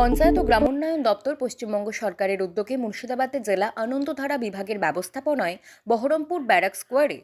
পঞ্চায়েত ও গ্রামোন্নয়ন দপ্তর পশ্চিমবঙ্গ সরকারের উদ্যোগে মুর্শিদাবাদের জেলা আনন্দধারা বিভাগের ব্যবস্থাপনায় বহরমপুর ব্যারাক স্কোয়ারে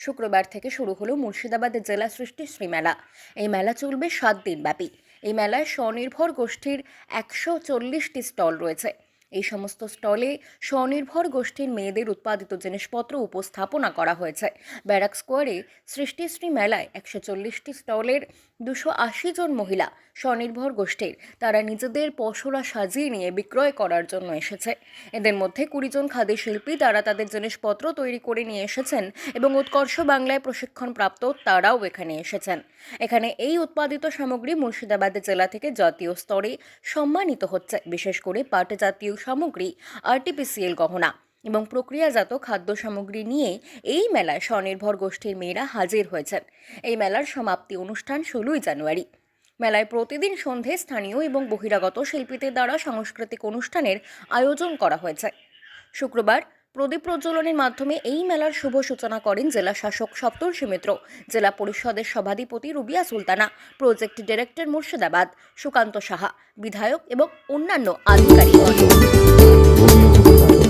শুক্রবার থেকে শুরু হলো মুর্শিদাবাদের জেলা সৃষ্টিশ্রী মেলা এই মেলা চলবে সাত দিনব্যাপী। এই মেলায় স্বনির্ভর গোষ্ঠীর একশো চল্লিশটি স্টল রয়েছে। এই সমস্ত স্টলে স্বনির্ভর গোষ্ঠীর মেয়েদের উৎপাদিত জিনিসপত্র উপস্থাপনা করা হয়েছে। ব্যারাক স্কোয়ারে সৃষ্টিশ্রী মেলায় একশো চল্লিশটি স্টলের দুশো আশি জন মহিলা স্বনির্ভর গোষ্ঠীর, তারা নিজেদের পশরা সাজিয়ে নিয়ে বিক্রয় করার জন্য এসেছে। এদের মধ্যে কুড়ি জন খাদি শিল্পী তারা তাদের জিনিসপত্র তৈরি করে নিয়ে এসেছেন এবং উৎকর্ষ বাংলায় প্রশিক্ষণপ্রাপ্ত তারাও এখানে এসেছেন। এখানে এই উৎপাদিত সামগ্রী মুর্শিদাবাদ জেলা থেকে জাতীয় স্তরে সম্মানিত হচ্ছে, বিশেষ করে পাট জাতীয় সামগ্রী আর্টিপিসিএল গহনা এবং প্রক্রিয়াজাত খাদ্য সামগ্রী নিয়ে এই মেলায় স্বনির্ভর গোষ্ঠীর মেয়েরা হাজির হয়েছেন। এই মেলার সমাপ্তি অনুষ্ঠান ষোলোই জানুয়ারি। মেলায় প্রতিদিন সন্ধে স্থানীয় এবং বহিরাগত শিল্পীদের দ্বারা সাংস্কৃতিক অনুষ্ঠানের আয়োজন করা হয়েছে। শুক্রবার প্রদীপ প্রজ্বলনের মাধ্যমে এই মেলার শুভ সূচনা করেন জেলা শাসক সপ্তর্ষি মিত্র, জেলা পরিষদের সভাধিপতি রুবিয়া সুলতানা প্রজেক্ট ডিরেক্টর মুর্শিদাবাদ সুকান্ত সাহা, বিধায়ক এবং অন্যান্য 不用没有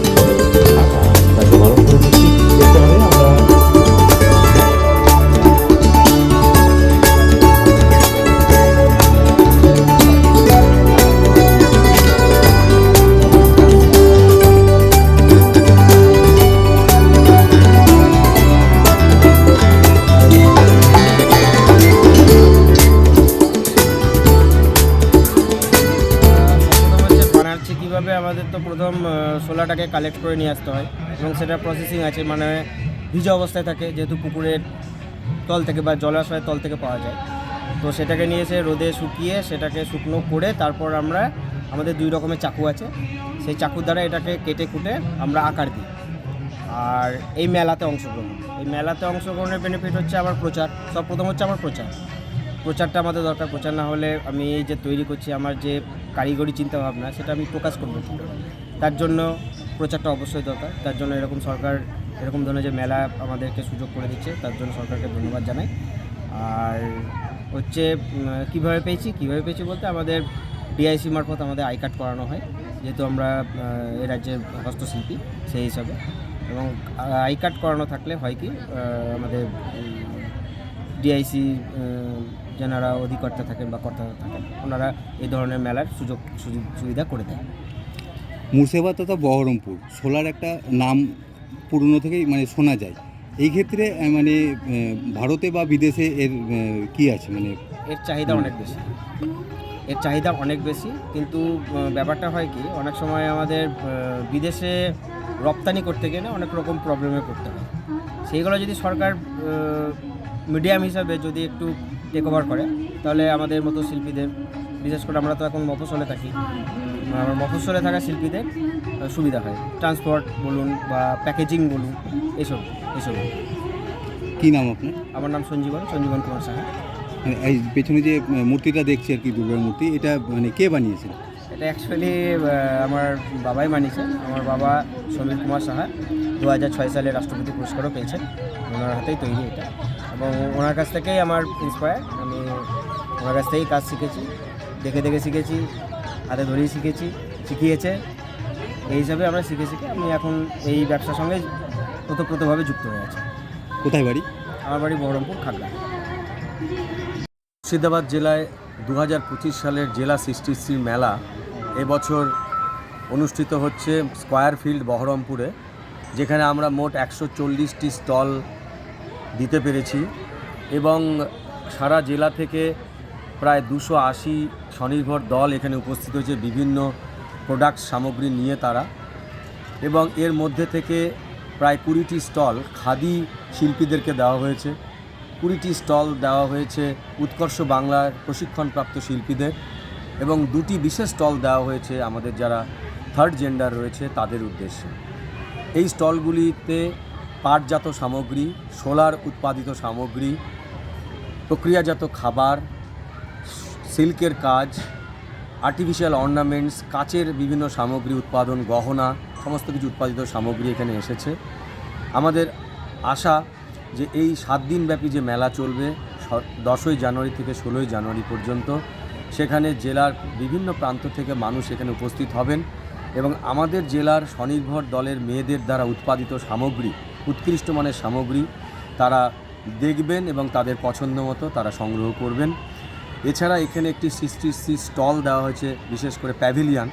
শোলাটাকে কালেক্ট করে নিয়ে আসতে হয় এবং সেটা প্রসেসিং আছে মানে ভিজা অবস্থায় থাকে, যেহেতু পুকুরের তল থেকে বা জলাশয়ের তল থেকে পাওয়া যায়। তো সেটাকে নিয়ে এসে রোদে শুকিয়ে সেটাকে শুকনো করে তারপর আমরা, আমাদের দুই রকমের চাকু আছে। সেই চাকুর দ্বারা এটাকে কেটে কুটে আমরা আকার দিই। আর এই মেলাতে অংশগ্রহণ। এই মেলাতে অংশগ্রহণের বেনিফিট হচ্ছে আমার প্রচার। সব প্রথম হচ্ছে আমার প্রচার। প্রচারটা আমাদের দরকার, প্রচার না হলে আমি এই যে তৈরি করছি, আমার যে কারিগরি চিন্তাভাবনা, সেটা আমি প্রকাশ করব তার জন্য প্রচারটা অবশ্যই দরকার, তার জন্য এরকম সরকার, এরকম ধরনের যে মেলা আমাদেরকে সুযোগ করে দিচ্ছে, তার জন্য সরকারকে ধন্যবাদ জানাই। আর হচ্ছে কীভাবে পেয়েছি কীভাবে পেয়েছি বলতে আমাদের ডিআইসি মারফত আমাদের আই কার্ড করানো হয়, যেহেতু আমরা এ রাজ্যের হস্তশিল্পী সেই হিসাবে। এবং আই কার্ড করানো থাকলে হয় কি আমাদের ডিআইসি যারা অধিকর্তা থাকেন বা কর্তা থাকেন ওনারা এই ধরনের মেলার সুযোগ সুযোগ সুবিধা করে দেয়। মুর্শিদাবাদ তথা বহরমপুর সোলার একটা নাম পুরনো থেকেই মানে শোনা যায়। এই ক্ষেত্রে মানে ভারতে বা বিদেশে এর কি আছে? মানে এর চাহিদা অনেক বেশি। এর চাহিদা অনেক বেশি কিন্তু ব্যাপারটা হয় কি অনেক সময় আমাদের বিদেশে রপ্তানি করতে গেলে অনেক রকম প্রবলেমে পড়তে হয়। সেইগুলো যদি সরকার মিডিয়াম হিসাবে যদি একটু টেক ওভার করে তাহলে আমাদের মতো শিল্পীদের বিশেষ করে আমরা তো এখন মফস্বলে থাকি আমার মফস্বলে থাকা শিল্পীদের সুবিধা হয়। ট্রান্সপোর্ট বলুন বা প্যাকেজিং বলুন এসব এসব। কী নাম আপনার? আমার নাম সঞ্জীবন সঞ্জীবন কুমার সাহা। মানে এই পেছনে যে মূর্তিটা দেখছি আর কি দুর্গার মূর্তি এটা মানে কে বানিয়েছেন এটা অ্যাকচুয়ালি আমার বাবাই মানিয়েছে আমার বাবা সমীর কুমার সাহা দু হাজার ছয় সালে রাষ্ট্রপতি পুরস্কারও পেয়েছেন। ওনার হাতেই তৈরি এটা। এবং ওনার কাছ থেকেই আমার ইন্সপায়ার আমি ওনার কাছ থেকেই কাজ শিখেছি। দেখে দেখে শিখেছি হাতে ধরেই শিখেছি শিখিয়েছে। এই হিসাবে আমরা শিখে শিখে আমি এখন এই ব্যবসার সঙ্গে ওতপ্রোতভাবে যুক্ত হয়ে আছি। কোথায় বাড়ি? আমার বাড়ি বহরমপুর খাগড়া মুর্শিদাবাদ জেলায় দু হাজার পঁচিশ সালের জেলা সৃষ্টিশ্রী মেলা এবছর অনুষ্ঠিত হচ্ছে স্কোয়ার ফিল্ড বহরমপুরে, যেখানে আমরা মোট একশো চল্লিশটি স্টল দিতে পেরেছি এবং সারা জেলা থেকে প্রায় দুশো আশি স্বনির্ভর দল এখানে উপস্থিত হয়েছে বিভিন্ন প্রোডাক্ট সামগ্রী নিয়ে তারা এবং এর মধ্যে থেকে প্রায় কুড়িটি স্টল খাদি শিল্পীদেরকে দেওয়া হয়েছে। কুড়িটি স্টল দেওয়া হয়েছে উৎকর্ষ বাংলার প্রশিক্ষণপ্রাপ্ত শিল্পীদের। এবং দুটি বিশেষ স্টল দেওয়া হয়েছে আমাদের যারা থার্ড জেন্ডার রয়েছে তাদের উদ্দেশ্যে। এই স্টলগুলিতে পাটজাত সামগ্রী, সোলার উৎপাদিত সামগ্রী, প্রক্রিয়াজাত খাবার, সিল্কের কাজ, আর্টিফিশিয়াল অর্নামেন্টস, কাচের বিভিন্ন সামগ্রী উৎপাদন, গহনা, সমস্ত কিছু উৎপাদিত সামগ্রী এখানে এসেছে। আমাদের আশা যে এই সাত দিনব্যাপী যে মেলা চলবে দশই জানুয়ারি থেকে ষোলোই জানুয়ারি পর্যন্ত সেখানে জেলার বিভিন্ন প্রান্ত থেকে মানুষ এখানে উপস্থিত হবেন এবং আমাদের জেলার স্বনির্ভর দলের মেয়েদের দ্বারা উৎপাদিত সামগ্রী, উৎকৃষ্ট মানের সামগ্রী তারা দেখবেন এবং তাদের পছন্দ মতো তারা সংগ্রহ করবেন। এছাড়া এখানে একটি সৃষ্টি স্টল দেওয়া হয়েছে, বিশেষ করে প্যাভিলিয়ন,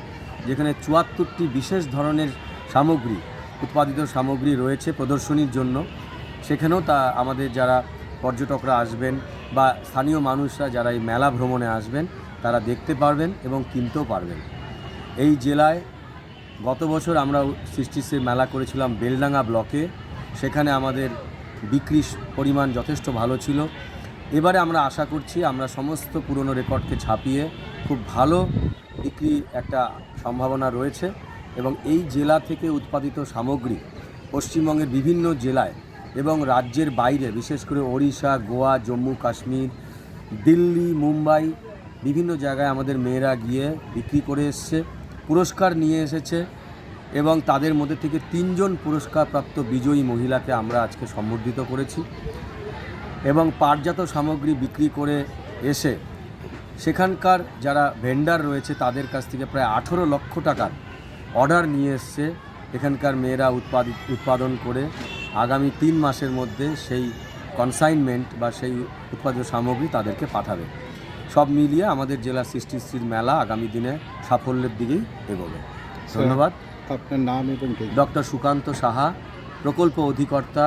যেখানে চুয়াত্তরটি বিশেষ ধরনের সামগ্রী, উৎপাদিত সামগ্রী রয়েছে প্রদর্শনীর জন্য। সেখানেও তা আমাদের যারা পর্যটকরা আসবেন বা স্থানীয় মানুষরা যারা এই মেলা ভ্রমণে আসবেন তারা দেখতে পারবেন এবং কিনতেও পারবেন। এই জেলায় গত বছর আমরা সৃষ্টিশ্রীর মেলা করেছিলাম বেলডাঙ্গা ব্লকে। সেখানে আমাদের বিক্রির পরিমাণ যথেষ্ট ভালো ছিল। এবারে আমরা আশা করছি আমরা সমস্ত পুরনো রেকর্ডকে ছাপিয়ে খুব ভালো বিক্রি একটা সম্ভাবনা রয়েছে এবং এই জেলা থেকে উৎপাদিত সামগ্রী পশ্চিমবঙ্গের বিভিন্ন জেলায় এবং রাজ্যের বাইরে, বিশেষ করে ওড়িশা, গোয়া, জম্মু, কাশ্মীর, দিল্লি, মুম্বাই বিভিন্ন জায়গায় আমাদের মেয়েরা গিয়ে বিক্রি করে এসছে, পুরস্কার নিয়ে এসেছে এবং তাদের মধ্যে থেকে তিনজন পুরস্কারপ্রাপ্ত বিজয়ী মহিলাকে আমরা আজকে সম্বর্ধিত করেছি এবং পাটজাত সামগ্রী বিক্রি করে এসে সেখানকার যারা ভেন্ডার রয়েছে তাদের কাছ থেকে প্রায় আঠেরো লক্ষ টাকার অর্ডার নিয়ে এসছে এখানকার মেয়েরা উৎপাদিত উৎপাদন করে আগামী তিন মাসের মধ্যে সেই কনসাইনমেন্ট বা সেই উৎপাদিত সামগ্রী তাদেরকে পাঠাবে। সব মিলিয়ে আমাদের জেলা সৃষ্টিশ্রীর মেলা আগামী দিনে সাফল্যের দিকেই এগোবে। ধন্যবাদ। আপনার নাম এবং ডক্টর সুকান্ত সাহা প্রকল্প অধিকর্তা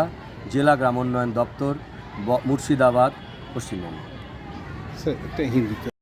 জেলা গ্রামোন্নয়ন দপ্তর মুর্শিদাবাদ পশ্চিমবঙ্গ। হিন্দিতে।